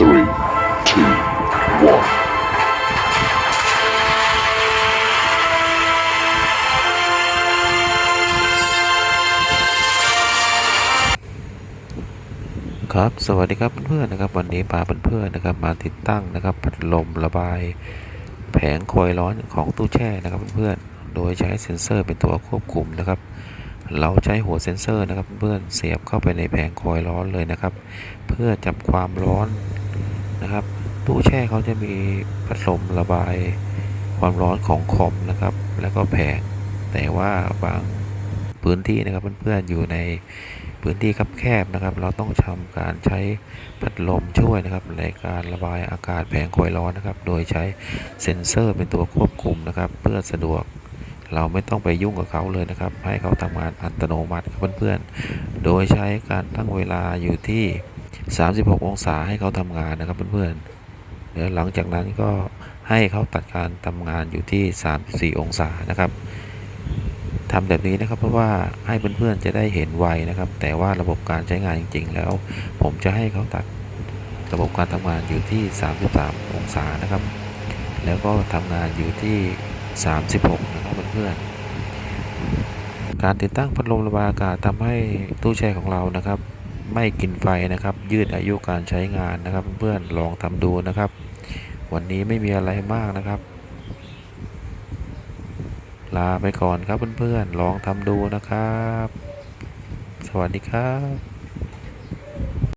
three, two, one. ครับ สวัสดีครับเพื่อนๆนะครับ วันนี้พาเพื่อนๆนะครับ มาติดตั้งนะครับ พัดลมระบาย แผงคอยร้อนของตู้แช่นะครับเพื่อนๆ โดยใช้เซ็นเซอร์เป็นตัวควบคุมนะครับเราใช้หัวเซ็นเซอร์นะครับเพื่อนเสียบเข้าไปในแผงคอยร้อนเลยนะครับ เพื่อจับความร้อน นะครับ ตู้แช่เขาจะมีพัดลมระบายความร้อนของคอมนะครับ แล้วก็แผงแต่ว่าบางพื้นที่นะครับเพื่อนๆอยู่ในพื้นที่คับแคบนะครับ เราต้องทำการใช้พัดลมช่วยนะครับ ในการระบายอากาศแผงคอยร้อนนะครับ โดยใช้เซ็นเซอร์เป็นตัวควบคุมนะครับ เพื่อสะดวกเราไม่ต้องไปยุ่งกับเขาเลยนะครับ ให้เขาทำงานอัตโนมัติเพื่อนๆ โดยใช้การตั้งเวลาอยู่ที่ 36 องศาให้เขาทำงานนะครับเพื่อนๆแล้วหลังจากนั้นก็ให้เขาตัดการทำงานอยู่ที่ 34 องศานะครับทำแบบนี้นะครับเพราะว่าให้เพื่อนๆจะได้เห็นไวนะครับ แต่ว่าระบบการใช้งานจริง ๆ แล้ว ผมจะให้เขาตัดระบบการทำงานอยู่ที่ 33 องศานะครับ แล้วก็ทำงานอยู่ที่ 36 นะครับเพื่อนๆการติดตั้งพัดลมระบายอากาศทำให้ตู้แช่ของเรานะครับ ไม่กินไฟนะครับ ยืดอายุการใช้งานนะครับ เพื่อนๆลองทำดูนะครับ วันนี้ไม่มีอะไรมากนะครับ ลาไปก่อนครับเพื่อนๆลองทำดูนะครับ สวัสดีครับ